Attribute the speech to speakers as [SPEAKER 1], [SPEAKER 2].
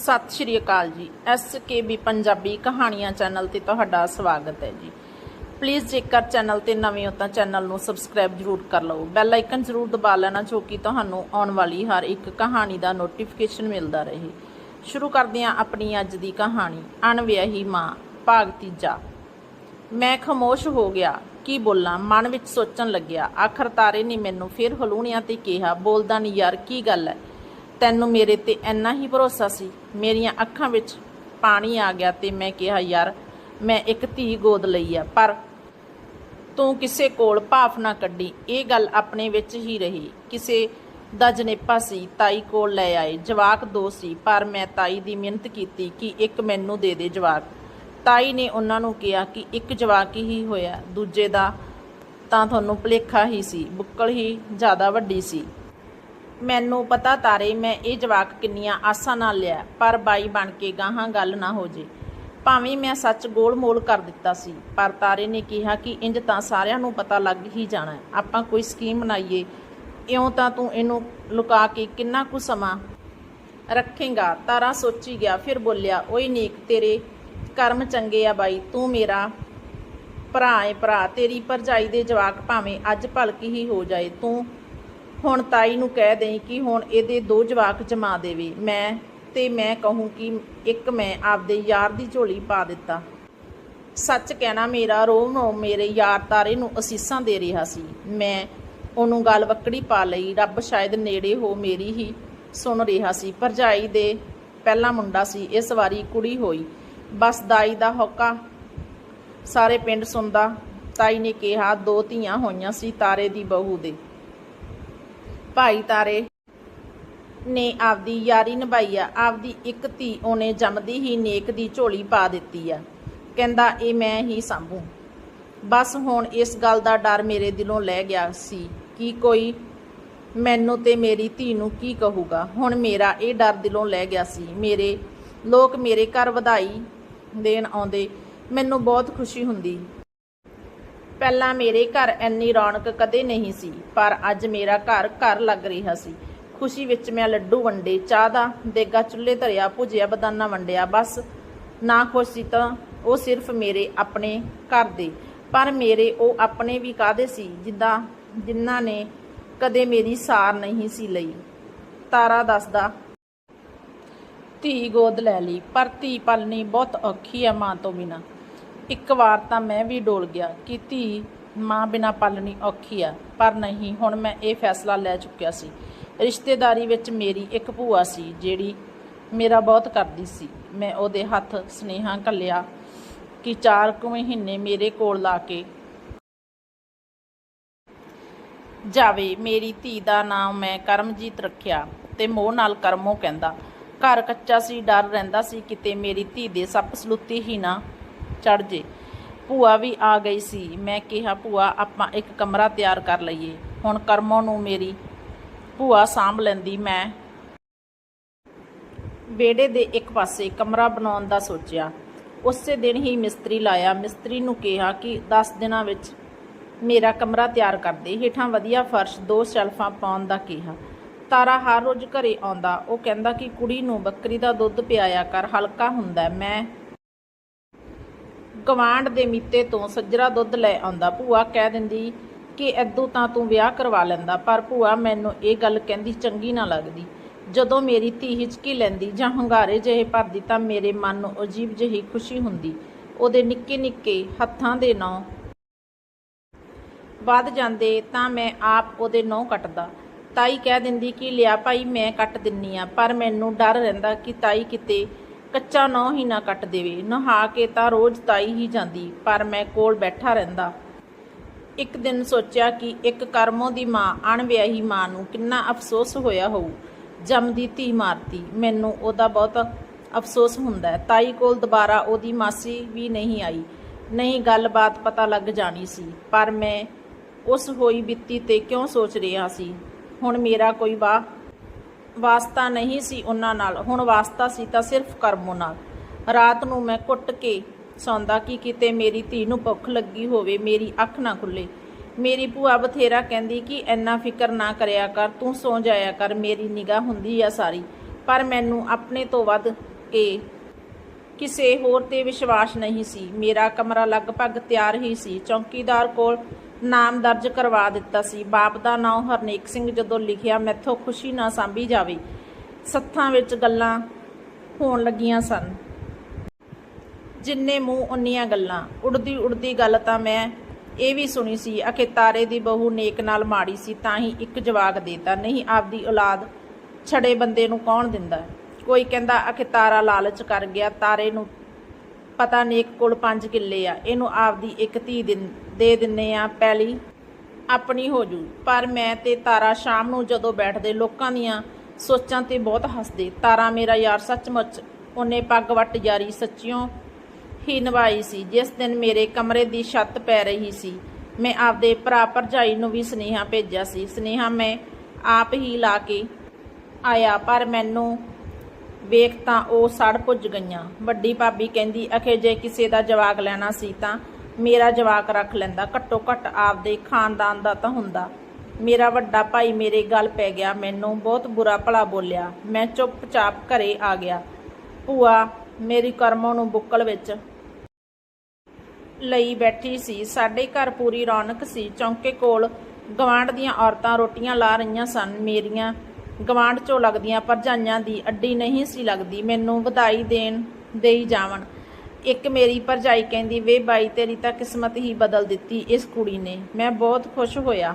[SPEAKER 1] ਸਤਿ ਸ਼੍ਰੀ ਅਕਾਲ ਜੀ। ਐਸਕੇਬੀ ਪੰਜਾਬੀ ਕਹਾਣੀਆਂ ਚੈਨਲ ਤੇ ਤੁਹਾਡਾ ਸਵਾਗਤ ਹੈ ਜੀ। ਪਲੀਜ਼ ਜੇਕਰ ਚੈਨਲ ਤੇ ਨਵੇਂ ਹੋ ਤਾਂ ਚੈਨਲ ਨੂੰ ਸਬਸਕ੍ਰਾਈਬ ਜ਼ਰੂਰ ਕਰ ਲਓ। ਬੈਲ ਆਈਕਨ ਜ਼ਰੂਰ ਦਬਾ ਲੈਣਾ ਜੋ ਕਿ ਤੁਹਾਨੂੰ ਆਉਣ ਵਾਲੀ ਹਰ ਇੱਕ ਕਹਾਣੀ ਦਾ ਨੋਟੀਫਿਕੇਸ਼ਨ ਮਿਲਦਾ ਰਹੇ। ਸ਼ੁਰੂ ਕਰਦੇ ਹਾਂ ਆਪਣੀ ਅੱਜ ਦੀ ਕਹਾਣੀ। ਅਣਵਿਆਹੀ ਮਾਂ, ਭਾਗ ਤੀਜਾ। ਮੈਂ ਖਾਮੋਸ਼ ਹੋ ਗਿਆ। ਕੀ ਬੋਲਾਂ? ਮਨ ਵਿੱਚ ਸੋਚਣ ਲੱਗਿਆ। ਆਖਰ ਤਾਰੇ ਨੇ ਮੈਨੂੰ ਫਿਰ ਹਲੂਣਿਆਂ ਤੇ ਕਿਹਾ, ਬੋਲਦਾ ਨਹੀਂ ਯਾਰ, ਕੀ ਗੱਲ ਹੈ? ਤੈਨੂੰ ਮੇਰੇ ਤੇ ਇੰਨਾ ਹੀ ਭਰੋਸਾ ਸੀ। ਮੇਰੀਆਂ ਅੱਖਾਂ ਵਿੱਚ ਪਾਣੀ ਆ ਗਿਆ ਤੇ ਮੈਂ ਕਿਹਾ, ਯਾਰ, ਮੈਂ ਇੱਕ ਧੀ ਗੋਦ ਲਈ ਆ, ਪਰ ਤੂੰ ਕਿਸੇ ਕੋਲ ਭਾਫ ਨਾ ਕੱਢੀ। ਇਹ ਗੱਲ ਆਪਣੇ ਵਿੱਚ ਹੀ ਰਹੀ। ਕਿਸੇ ਦਾ ਜਨੇਪਾ ਸੀ, ਤਾਈ ਕੋਲ ਲੈ ਆਏ। ਜਵਾਕ ਦੋ ਸੀ, ਪਰ ਮੈਂ ਤਾਈ ਦੀ ਮਿਹਨਤ ਕੀਤੀ ਕਿ ਇੱਕ ਮੈਨੂੰ ਦੇ ਦੇ ਜਵਾਕ। ਤਾਈ ਨੇ ਉਹਨਾਂ ਨੂੰ ਕਿਹਾ ਕਿ ਇੱਕ ਜਵਾਕ ਹੀ ਹੋਇਆ, ਦੂਜੇ ਦਾ ਤਾਂ ਤੁਹਾਨੂੰ ਭੁਲੇਖਾ ਹੀ ਸੀ। ਬੁੱਕਲ ਹੀ ਜ਼ਿਆਦਾ ਵੱਡੀ ਸੀ। ਮੈਨੂੰ ਪਤਾ ਤਾਰੇ, ਮੈਂ ਇਹ ਜਵਾਕ ਕਿੰਨੀਆਂ ਆਸਾਂ ਨਾਲ ਲਿਆ। ਪਰ ਬਾਈ ਬਣ ਕੇ ਗਾਹਾਂ ਗੱਲ ਨਾ ਹੋ ਜੇ। ਭਾਵੇਂ ਮੈਂ ਸੱਚ ਗੋਲ-ਮੋਲ ਕਰ ਦਿੱਤਾ ਸੀ, ਪਰ ਤਾਰੇ ਨੇ ਕਿਹਾ ਕਿ ਇੰਜ ਤਾਂ ਸਾਰਿਆਂ ਨੂੰ ਪਤਾ ਲੱਗ ਹੀ ਜਾਣਾ ਆਪਾਂ ਕੋਈ ਸਕੀਮ ਬਣਾਈਏ। ਇਉਂ ਤਾਂ ਤੂੰ ਇਹਨੂੰ ਲੁਕਾ ਕੇ ਕਿੰਨਾ ਕੁ ਸਮਾਂ ਰੱਖੇਗਾ? ਤਾਰਾ ਸੋਚੀ ਗਿਆ, ਫਿਰ ਬੋਲਿਆ, ਓਏ ਨੀਕ, ਤੇਰੇ ਕਰਮ ਚੰਗੇ ਆ ਬਾਈ। ਤੂੰ ਮੇਰਾ ਭਰਾ ਏ ਭਰਾ। ਤੇਰੀ ਭਰਜਾਈ ਦੇ ਜਵਾਕ ਭਾਵੇਂ ਅੱਜ ਭਲਕ ਹੀ ਹੋ ਜਾਏ। ਤੂੰ ਹੁਣ ਤਾਈ ਨੂੰ ਕਹਿ ਦੇਈ ਕਿ ਹੁਣ ਇਹਦੇ ਦੋ ਜਵਾਕ ਜਮਾ ਦੇਵੇ। ਮੈਂ ਤੇ ਮੈਂ ਕਹੂੰ ਕਿ ਇੱਕ ਮੈਂ ਆਪਦੇ ਯਾਰ ਦੀ ਝੋਲੀ ਪਾ ਦਿੱਤਾ। ਸੱਚ ਕਹਿਣਾ ਮੇਰਾ ਰੋਮ ਰੋਮ ਮੇਰੇ ਯਾਰ ਤਾਰੇ ਨੂੰ ਅਸੀਸਾਂ ਦੇ ਰਿਹਾ ਸੀ। ਮੈਂ ਉਹਨੂੰ ਗੱਲ ਵਕੜੀ ਪਾ ਲਈ, ਰੱਬ ਸ਼ਾਇਦ ਨੇੜੇ ਹੋ ਮੇਰੀ ਹੀ ਸੁਣ ਰਿਹਾ ਸੀ। ਭਰਜਾਈ ਦੇ ਪਹਿਲਾ ਮੁੰਡਾ ਸੀ, ਇਸ ਵਾਰੀ ਕੁੜੀ ਹੋਈ। ਬਸ ਦਾਈ ਦਾ ਹੋਕਾ ਸਾਰੇ ਪਿੰਡ ਸੁਣਦਾ। ਤਾਈ ਨੇ ਕਿਹਾ, ਦੋ ਧੀਆਂ ਹੋਈਆਂ ਸੀ ਤਾਰੇ ਦੀ ਬਹੂ ਦੇ। ਭਾਈ ਤਾਰੇ ਨੇ ਆਪਦੀ ਯਾਰੀ ਨਿਭਾਈ ਆ। ਆਪਦੀ ਇੱਕ ਧੀ ਉਹਨੇ ਜੰਮਦੀ ਹੀ ਨੇਕ ਦੀ ਝੋਲੀ ਪਾ ਦਿੱਤੀ ਆ। ਕਹਿੰਦਾ, ਇਹ ਮੈਂ ਹੀ ਸੰਭੂ। ਬਸ ਹੁਣ ਇਸ ਗੱਲ ਦਾ ਡਰ ਮੇਰੇ ਦਿਲੋਂ ਲੈ ਗਿਆ ਸੀ ਕਿ ਕੋਈ ਮੈਨੂੰ ਤੇ ਮੇਰੀ ਧੀ ਨੂੰ ਕੀ ਕਹੂਗਾ। ਹੁਣ ਮੇਰਾ ਇਹ ਡਰ ਦਿਲੋਂ ਲੈ ਗਿਆ ਸੀ। ਮੇਰੇ ਲੋਕ ਮੇਰੇ ਘਰ ਵਧਾਈ ਦੇਣ ਆਉਂਦੇ ਮੈਨੂੰ ਬਹੁਤ ਖੁਸ਼ੀ ਹੁੰਦੀ। ਪਹਿਲਾਂ ਮੇਰੇ ਘਰ ਇੰਨੀ ਰੌਣਕ ਕਦੇ ਨਹੀਂ ਸੀ, ਪਰ ਅੱਜ ਮੇਰਾ ਘਰ ਘਰ ਲੱਗ ਰਿਹਾ ਸੀ। ਖੁਸ਼ੀ ਵਿੱਚ ਮੈਂ ਲੱਡੂ ਵੰਡੇ, ਚਾਹ ਦਾ ਦੇਗਾ ਚੁੱਲ੍ਹੇ ਧਰਿਆ, ਭੁਜਿਆ, ਬਦਾਨਾ ਵੰਡਿਆ, ਬਸ। ਨਾ ਖੁਸ਼ ਸੀ ਤਾਂ ਉਹ ਸਿਰਫ ਮੇਰੇ ਆਪਣੇ ਘਰ ਦੇ। ਪਰ ਮੇਰੇ ਉਹ ਆਪਣੇ ਵੀ ਕਾਦੇ ਸੀ, ਜਿੱਦਾਂ ਜਿਨ੍ਹਾਂ ਨੇ ਕਦੇ ਮੇਰੀ ਸਾਰ ਨਹੀਂ ਸੀ ਲਈ। ਤਾਰਾ ਦੱਸਦਾ, ਧੀ ਗੋਦ ਲੈ ਲਈ, ਪਰ ਧੀ ਪਾਲਣੀ ਬਹੁਤ ਔਖੀ ਹੈ ਮਾਂ ਤੋਂ ਬਿਨਾ। ਇੱਕ ਵਾਰ ਤਾਂ ਮੈਂ ਵੀ ਡੋਲ ਗਿਆ ਕਿ ਧੀ ਮਾਂ ਬਿਨਾ ਪਾਲਣੀ ਔਖੀ ਆ। ਪਰ ਨਹੀਂ, ਹੁਣ ਮੈਂ ਇਹ ਫੈਸਲਾ ਲੈ ਚੁੱਕਿਆ ਸੀ। ਰਿਸ਼ਤੇਦਾਰੀ ਵਿੱਚ ਮੇਰੀ ਇੱਕ ਭੂਆ ਸੀ ਜਿਹੜੀ ਮੇਰਾ ਬਹੁਤ ਕਰਦੀ ਸੀ। ਮੈਂ ਉਹਦੇ ਹੱਥ ਸਨੇਹਾ ਕੱਲਿਆ ਕਿ ਚਾਰ ਕੁ ਮਹੀਨੇ ਮੇਰੇ ਕੋਲ ਲਾ ਕੇ ਜਾਵੇ। ਮੇਰੀ ਧੀ ਦਾ ਨਾਮ ਮੈਂ ਕਰਮਜੀਤ ਰੱਖਿਆ ਤੇ ਮੋਹ ਨਾਲ ਕਰਮੋ ਕਹਿੰਦਾ। ਘਰ ਕੱਚਾ ਸੀ, ਡਰ ਰਹਿੰਦਾ ਸੀ ਕਿਤੇ ਮੇਰੀ ਧੀ ਦੇ ਸੱਪ ਸਲੂਤੀ ਹੀ ਨਾ ਚੜ ਜੇ। ਭੂਆ ਵੀ ਆ ਗਈ ਸੀ। ਮੈਂ ਕਿਹਾ, ਭੂਆ, ਆਪਾਂ ਇੱਕ ਕਮਰਾ ਤਿਆਰ ਕਰ ਲਈਏ। ਹੁਣ ਕਰਮੋ ਨੂੰ ਮੇਰੀ ਭੂਆ ਸਾਂਭ ਲੈਂਦੀ, ਮੈਂ ਬੇੜੇ ਦੇ ਇੱਕ ਪਾਸੇ ਕਮਰਾ ਬਣਾਉਣ ਦਾ ਸੋਚਿਆ। ਉਸੇ ਦਿਨ ਹੀ ਮਿਸਤਰੀ ਲਾਇਆ। ਮਿਸਤਰੀ ਨੂੰ ਕਿਹਾ ਕਿ 10 ਦਿਨਾਂ ਵਿੱਚ ਮੇਰਾ ਕਮਰਾ ਤਿਆਰ ਕਰ ਦੇ। ਹੇਠਾਂ ਵਧੀਆ ਫਰਸ਼, ਦੋ ਸ਼ੈਲਫਾਂ ਪਾਉਣ ਦਾ ਕਿਹਾ। ਤਾਰਾ ਹਰ ਰੋਜ਼ ਘਰੇ ਆਉਂਦਾ। ਉਹ ਕਹਿੰਦਾ ਕਿ ਕੁੜੀ ਨੂੰ ਬੱਕਰੀ ਦਾ ਦੁੱਧ ਪਿਆਇਆ ਕਰ, ਹਲਕਾ ਹੁੰਦਾ। ਮੈਂ ਗਵਾਂਡ ਦੇ ਮੀਤੇ ਤੋਂ ਸੱਜਰਾ ਦੁੱਧ ਲੈ ਆਉਂਦਾ। ਭੂਆ ਕਹਿ ਦਿੰਦੀ ਕਿ ਐਦੂ ਤਾਂ ਤੂੰ ਵਿਆਹ ਕਰਵਾ ਲੈਂਦਾ, ਪਰ ਭੂਆ ਮੈਨੂੰ ਇਹ ਗੱਲ ਕਹਿੰਦੀ ਚੰਗੀ ਨਾ ਲੱਗਦੀ। ਜਦੋਂ ਮੇਰੀ ਧੀ ਹਿਚਕੀ ਲੈਂਦੀ ਜਾਂ ਹੰਗਾਰੇ ਜਿਹੇ ਭਰਦੀ ਤਾਂ ਮੇਰੇ ਮਨ ਨੂੰ ਅਜੀਬ ਜਿਹੀ ਖੁਸ਼ੀ ਹੁੰਦੀ। ਉਹਦੇ ਨਿੱਕੇ ਨਿੱਕੇ ਹੱਥਾਂ ਦੇ ਨਾਂ ਵੱਧ ਜਾਂਦੇ ਤਾਂ ਮੈਂ ਆਪ ਉਹਦੇ ਨਹੁੰ ਕੱਟਦਾ। ਤਾਈ ਕਹਿ ਦਿੰਦੀ ਕਿ ਲਿਆ ਭਾਈ ਮੈਂ ਕੱਟ ਦਿੰਨੀ ਆ, ਪਰ ਮੈਨੂੰ ਡਰ ਰਹਿੰਦਾ ਕਿ ਤਾਈ ਕਿਤੇ ਕੱਚਾ ਨੌ ਹੀ ਨਾ ਕੱਟ ਦੇਵੇ। ਨਹਾ ਕੇ ਤਾਂ ਰੋਜ਼ ਤਾਈ ਹੀ ਜਾਂਦੀ, ਪਰ ਮੈਂ ਕੋਲ ਬੈਠਾ ਰਹਿੰਦਾ। ਇੱਕ ਦਿਨ ਸੋਚਿਆ ਕਿ ਇੱਕ ਕਰਮੋਂ ਦੀ ਮਾਂ, ਅਣਵਿਆਹੀ ਮਾਂ ਨੂੰ ਕਿੰਨਾ ਅਫਸੋਸ ਹੋਇਆ ਹੋਊ। ਜੰਮਦੀ ਧੀ ਮਾਰਤੀ। ਮੈਨੂੰ ਉਹਦਾ ਬਹੁਤ ਅਫਸੋਸ ਹੁੰਦਾ ਤਾਈ ਕੋਲ ਦੁਬਾਰਾ ਉਹਦੀ ਮਾਸੀ ਵੀ ਨਹੀਂ ਆਈ। ਨਹੀਂ ਗੱਲਬਾਤ ਪਤਾ ਲੱਗ ਜਾਣੀ ਸੀ, ਪਰ ਮੈਂ ਉਸ ਹੋਈ ਬਿੱਤੀ ਤੇ ਕਿਉਂ ਸੋਚ ਰਿਹਾ ਸੀ? ਹੁਣ ਮੇਰਾ ਕੋਈ ਵਾ ਵਾਸਤਾ ਨਹੀਂ ਸੀ ਉਹਨਾਂ ਨਾਲ। ਹੁਣ ਵਾਸਤਾ ਸੀ ਤਾਂ ਸਿਰਫ ਕਰਮੋ ਨਾਲ। ਰਾਤ ਨੂੰ ਮੈਂ ਕੁੱਟ ਕੇ ਸੌਂਦਾ ਕਿ ਕਿਤੇ ਮੇਰੀ ਧੀ ਨੂੰ ਭੁੱਖ ਲੱਗੀ ਹੋਵੇ, ਮੇਰੀ ਅੱਖ ਨਾ ਖੁੱਲੇ। ਮੇਰੀ ਭੂਆ ਬਥੇਰਾ ਕਹਿੰਦੀ ਕਿ ਇੰਨਾ ਫਿਕਰ ਨਾ ਕਰਿਆ ਕਰ, ਤੂੰ ਸੌਂ ਜਾਇਆ ਕਰ, ਮੇਰੀ ਨਿਗਾਹ ਹੁੰਦੀ ਆ ਸਾਰੀ। ਪਰ ਮੈਨੂੰ ਆਪਣੇ ਤੋਂ ਵੱਧ ਕੇ ਕਿਸੇ ਹੋਰ ਤੇ ਵਿਸ਼ਵਾਸ ਨਹੀਂ ਸੀ। ਮੇਰਾ ਕਮਰਾ ਲਗਭਗ ਤਿਆਰ ਹੀ ਸੀ। ਚੌਕੀਦਾਰ ਕੋਲ ਨਾਮ ਦਰਜ ਕਰਵਾ ਦਿੱਤਾ ਸੀ। ਬਾਪ ਦਾ ਨਾਮ ਹਰਨੇਕ ਸਿੰਘ ਜਦੋਂ ਲਿਖਿਆ, ਮੈਥੋਂ ਖੁਸ਼ੀ ਨਾ ਸਾਂਭੀ ਜਾਵੇ। ਸੱਥਾਂ ਵਿੱਚ ਗੱਲਾਂ ਹੋਣ ਲੱਗੀਆਂ ਸਨ। ਜਿੰਨੇ ਮੂੰਹ ਉਨੀਆਂ ਗੱਲਾਂ। ਉੜਦੀ ਉੜਦੀ ਗੱਲ ਤਾਂ ਮੈਂ ਇਹ ਵੀ ਸੁਣੀ ਸੀ, ਅਖੇ ਤਾਰੇ ਦੀ ਬਹੂ ਨੇਕ ਨਾਲ ਮਾੜੀ ਸੀ, ਤਾਂ ਹੀ ਇੱਕ ਜਵਾਕ ਦੇਤਾ। ਨਹੀਂ, ਆਪਦੀ ਔਲਾਦ ਛੜੇ ਬੰਦੇ ਨੂੰ ਕੌਣ ਦਿੰਦਾ? ਕੋਈ ਕਹਿੰਦਾ, ਅਖੇ ਤਾਰਾ ਲਾਲਚ ਕਰ ਗਿਆ, ਤਾਰੇ ਨੂੰ ਪਤਾ ਨੇਕ ਕੋਲ 5 ਕਿੱਲੇ ਆ। ਇਹਨੂੰ ਆਪਦੀ ਇੱਕ ਧੀ ਦਿਨ- ਦੇ ਦਿੰਨੇ ਆ ਪਹਿਲੀ ਆਪਣੀ ਹੋ ਜੂ। ਪਰ ਮੈਂ ਤੇ ਤਾਰਾ ਸ਼ਾਮ ਨੂੰ ਜਦੋਂ ਬੈਠਦੇ ਲੋਕਾਂ ਦੀਆਂ ਸੋਚਾਂ ਤੇ ਬਹੁਤ ਹੱਸਦੇ। ਤਾਰਾ ਮੇਰਾ ਯਾਰ ਸੱਚਮੁੱਚ ਉਹਨੇ ਪੱਗ ਵੱਟ ਜਾਰੀ ਸੱਚਿਓ ਹੀ ਨਿਭਾਈ ਸੀ। ਜਿਸ ਦਿਨ ਮੇਰੇ ਕਮਰੇ ਦੀ ਛੱਤ ਪੈ ਰਹੀ ਸੀ, ਮੈਂ ਆਪਦੇ ਭਰਾ ਭਰਜਾਈ ਨੂੰ ਵੀ ਸੁਨੇਹਾ ਭੇਜਿਆ ਸੀ। ਸੁਨੇਹਾ ਮੈਂ ਆਪ ਹੀ ਲਾ ਕੇ ਆਇਆ, ਪਰ ਮੈਨੂੰ ਵੇਖ ਤਾਂ ਉਹ ਸੜ ਪੁੱਜ ਗਈਆਂ। ਵੱਡੀ ਭਾਬੀ ਕਹਿੰਦੀ, ਅਖੇ ਜੇ ਕਿਸੇ ਦਾ ਜਵਾਕ ਲੈਣਾ ਸੀ ਤਾਂ ਮੇਰਾ ਜਵਾਕ ਰੱਖ ਲੈਂਦਾ। ਘੱਟੋ ਘੱਟ ਆਪਦੇ ਖਾਨਦਾਨ ਦਾ ਤਾਂ ਹੁੰਦਾ। ਮੇਰਾ ਵੱਡਾ ਭਾਈ ਮੇਰੇ ਗੱਲ ਪੈ ਗਿਆ। ਮੈਨੂੰ ਬਹੁਤ ਬੁਰਾ ਭਲਾ ਬੋਲਿਆ। ਮੈਂ ਚੁੱਪਚਾਪ ਘਰੇ ਆ ਗਿਆ। ਭੂਆ, ਮੇਰੀ ਕਰਮੋਂ ਨੂੰ ਬੁੱਕਲ ਵਿੱਚ ਲਈ ਬੈਠੀ ਸੀ। ਸਾਡੇ ਘਰ ਪੂਰੀ ਰੌਣਕ ਸੀ। ਚੌਂਕੇ ਕੋਲ ਗਵਾਂਢ ਦੀਆਂ ਔਰਤਾਂ ਰੋਟੀਆਂ ਲਾ ਰਹੀਆਂ ਸਨ। ਮੇਰੀਆਂ ਗਵਾਂਢ ਚੋਂ ਲੱਗਦੀਆਂ ਭਰਜਾਈਆਂ ਦੀ ਅੱਡੀ ਨਹੀਂ ਸੀ ਲੱਗਦੀ, ਮੈਨੂੰ ਵਧਾਈ ਦੇਣ, ਦੇਈ ਜਾਵਣ। ਇੱਕ ਮੇਰੀ ਭਰਜਾਈ ਕਹਿੰਦੀ, ਵੇ ਬਾਈ, ਤੇਰੀ ਤਾਂ ਕਿਸਮਤ ਹੀ ਬਦਲ ਦਿੱਤੀ ਇਸ ਕੁੜੀ ਨੇ। ਮੈਂ ਬਹੁਤ ਖੁਸ਼ ਹੋਇਆ।